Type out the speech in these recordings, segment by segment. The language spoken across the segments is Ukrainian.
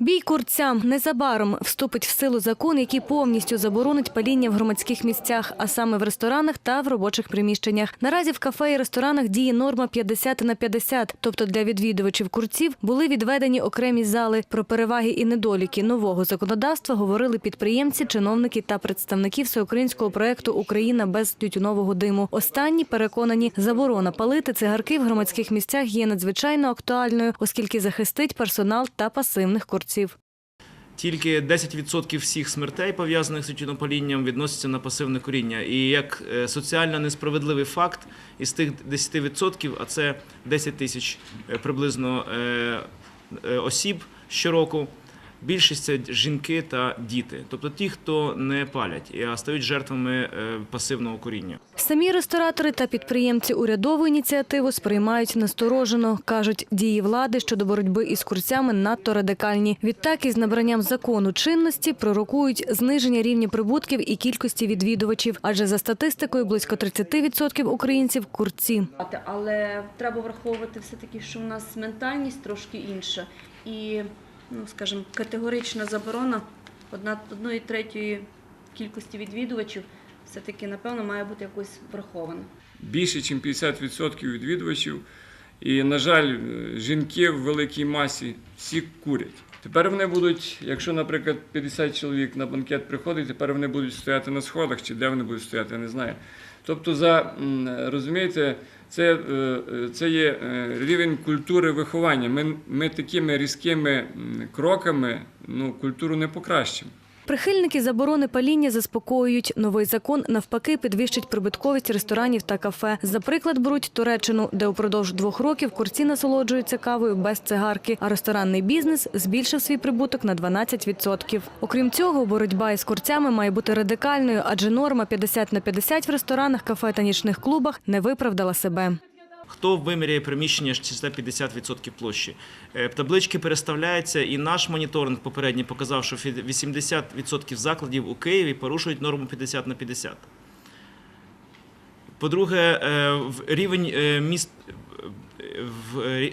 Бій курцям незабаром вступить в силу закон, який повністю заборонить паління в громадських місцях, а саме в ресторанах та в робочих приміщеннях. Наразі в кафе і ресторанах діє норма 50 на 50, тобто для відвідувачів курців були відведені окремі зали. Про переваги і недоліки нового законодавства говорили підприємці, чиновники та представники всеукраїнського проекту Україна без тютюнового диму. Останні переконані, заборона палити цигарки в громадських місцях є надзвичайно актуальною, оскільки захистить персонал та пасивних курців. Тільки 10% всіх смертей, пов'язаних з тютюнопалінням, відносяться на пасивне коріння. І як е, соціально несправедливий факт, із тих 10%, а це 10 тисяч е, приблизно е, осіб щороку, більшість це жінки та діти, тобто ті, хто не палять, а стають жертвами е, пасивного коріння. Самі ресторатори та підприємці урядову ініціативу сприймають насторожено. Кажуть, дії влади щодо боротьби із курцями надто радикальні. Відтак, із набранням закону чинності пророкують зниження рівня прибутків і кількості відвідувачів. Адже за статистикою близько 30% українців курці. Але треба враховувати все-таки, що в нас ментальність трошки інша. І, ну, скажімо, категорична заборона одної третьої кількості відвідувачів все-таки, напевно, має бути якось врахована. більше, ніж 50% відвідувачів. І, на жаль, е, жінки в великій масі всі курять. Тепер вони будуть, якщо, наприклад, 50 чоловік на банкет приходить, тепер вони будуть стояти на сходах чи де вони будуть стояти, я не знаю. Тобто, за, розумієте, це, е, це є е, рівень культури виховання. Ми, ми такими різкими кроками ну, культуру не покращимо. Прихильники заборони паління заспокоюють. Новий закон навпаки підвищить прибутковість ресторанів та кафе. За приклад беруть Туреччину, де упродовж двох років курці насолоджуються кавою без цигарки, а ресторанний бізнес збільшив свій прибуток на 12%. Окрім цього, боротьба із курцями має бути радикальною, адже норма 50 на 50 в ресторанах, кафе та нічних клубах не виправдала себе. Хто виміряє приміщення з числа 50% площі? Е, Таблички переставляються, і наш моніторинг попередній показав, що 80% закладів у Києві порушують норму 50 на 50. По-друге, е, рівень е, міст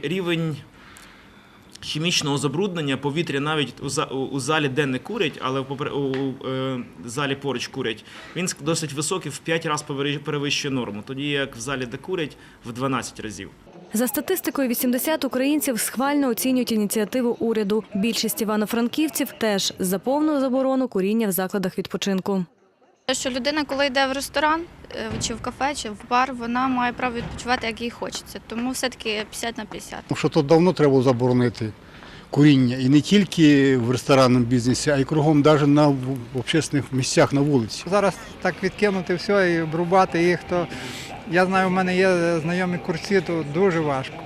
рівень хімічного забруднення повітря навіть у за- у- у залі, де не курять, але в у е, залі поруч курять, він досить високий, в 5 разів перевищує норму, тоді як в залі, де курять, в 12 разів. За статистикою, 80 українців схвально оцінюють ініціативу уряду. Більшість івано-франківців теж за повну заборону куріння в закладах відпочинку. Що людина, коли йде в ресторан, е, чи в кафе, чи в бар, вона має право відпочивати, як їй хочеться. Тому все-таки 50 на 50. Тому що тут давно треба заборонити куріння. І не тільки в ресторанному бізнесі, а й кругом, навіть на в- в общественних місцях на вулиці. Зараз так відкинути все і обрубати їх, то я знаю, у мене є знайомі курці, то дуже важко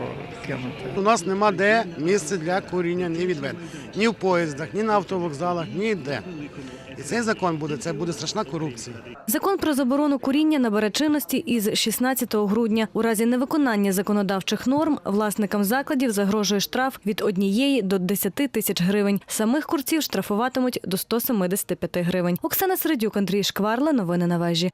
кинути. У нас нема де місце для куріння не відведено. Ні в поїздах, ні на автовокзалах, ніде. І цей закон буде, це буде страшна корупція. Закон про заборону куріння набере чинності із 16 грудня. У разі невиконання законодавчих норм власникам закладів загрожує штраф від однієї до 10 тисяч гривень. Самих курців штрафуватимуть до 175 гривень. Оксана Середюк, Андрій Шкварла. Новини на вежі.